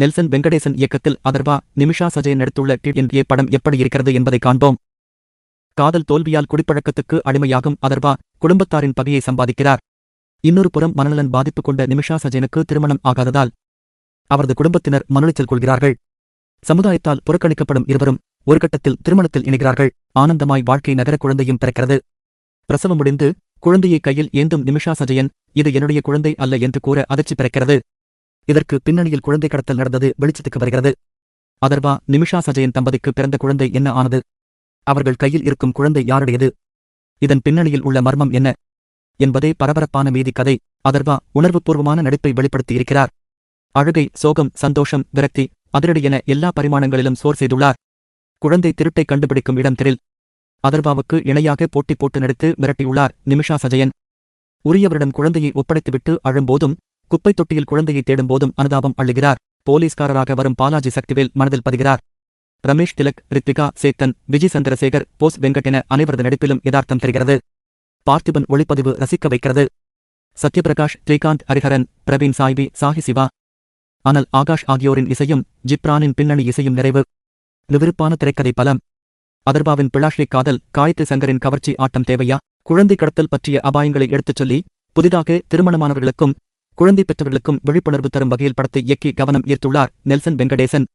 Nelson Venkatesan இயக்கத்தில் அதர்வா நிமிஷா சஜயன் நடித்துள்ள DNA படம் எப்படி இருக்கிறது என்பதை காண்போம். காதல் தோல்வியால் குடிப்பழக்கத்துக்கு அடிமையாகும் அதர்வா குடும்பத்தாரின் பகையை சம்பாதிக்கிறார். இன்னொரு புறம் மனநலன் பாதிப்பு கொண்ட நிமிஷா சஜயனுக்கு திருமணம் ஆகாததால் அவரது குடும்பத்தினர் மனுளைச்சல் கொள்கிறார்கள். சமுதாயத்தால் புறக்கணிக்கப்படும் இருவரும் ஒரு கட்டத்தில் திருமணத்தில் இணைகிறார்கள். ஆனந்தமாய் வாழ்க்கை நகர குழந்தையும் பிறக்கிறது. பிரசவம் முடிந்து குழந்தையை கையில் ஏந்தும் நிமிஷா சஜயன் இது என்னுடைய குழந்தை அல்ல என்று கூற அதிர்ச்சி பிறக்கிறது. இதற்கு பின்னணியில் குழந்தை கடத்தல் நடந்தது வெளிச்சத்துக்கு வருகிறது. அதர்வா நிமிஷா சஜயன் தம்பதிக்கு பிறந்த குழந்தை என்ன ஆனது? அவர்கள் கையில் இருக்கும் குழந்தை யாருடையது? இதன் பின்னணியில் உள்ள மர்மம் என்ன? என்பதே பரபரப்பான மீதி கதை. அதர்வா உணர்வுபூர்வமான நடிப்பை வெளிப்படுத்தியிருக்கிறார். அழுகை சோகம் சந்தோஷம் விரக்தி அதிரடி என எல்லா பரிமாணங்களிலும் சோர் செய்துள்ளார். குழந்தை திருட்டை கண்டுபிடிக்கும் இடம் திரில் அதர்வாவுக்கு இணையாக போட்டி போட்டு நடித்து மிரட்டியுள்ளார் நிமிஷா சஜயன். உரியவரிடம் குழந்தையை ஒப்படைத்துவிட்டு அழும்போதும் குப்பைத் தொட்டியில் குழந்தையை தேடும்போதும் அனுதாபம் அள்ளுகிறார் போலீஸ்காரராக வரும் பாலாஜி சக்திவேல் மனதில் பதிகிறார். ரமேஷ் திலக் ரித்விகா சேத்தன் விஜய் சந்திரசேகர் போஸ் வெங்கட் என அனைவரது நடிப்பிலும் யதார்த்தம் தெரிகிறது. பார்த்திபன் ஒளிப்பதிவு ரசிக்க வைக்கிறது. சத்யபிரகாஷ் ஸ்ரீகாந்த் ஹரிஹரன் பிரவீன் சாய்வி சாஹி சிவா. அனல் ஆகாஷ் ஆகியோரின் இசையும் ஜிப்ரானின் பின்னணி இசையும் நிறைவு. விறுவிறுப்பான திரைக்கதை பலம். அதர்பாவின் பிளாஷ்லி காதல் காயத்ரி சங்கரின் கவர்ச்சி ஆட்டம் தேவையா? குழந்தை கடத்தல் பற்றிய அபாயங்களை எடுத்துச் சொல்லி புதிதாக திருமணமானவர்களுக்கும் குழந்தை பெற்றவர்களுக்கும் விழிப்புணர்வு தரும் வகையில் படத்தை இயக்கி கவனம் ஈர்த்துள்ளார் நெல்சன் வெங்கடேசன்.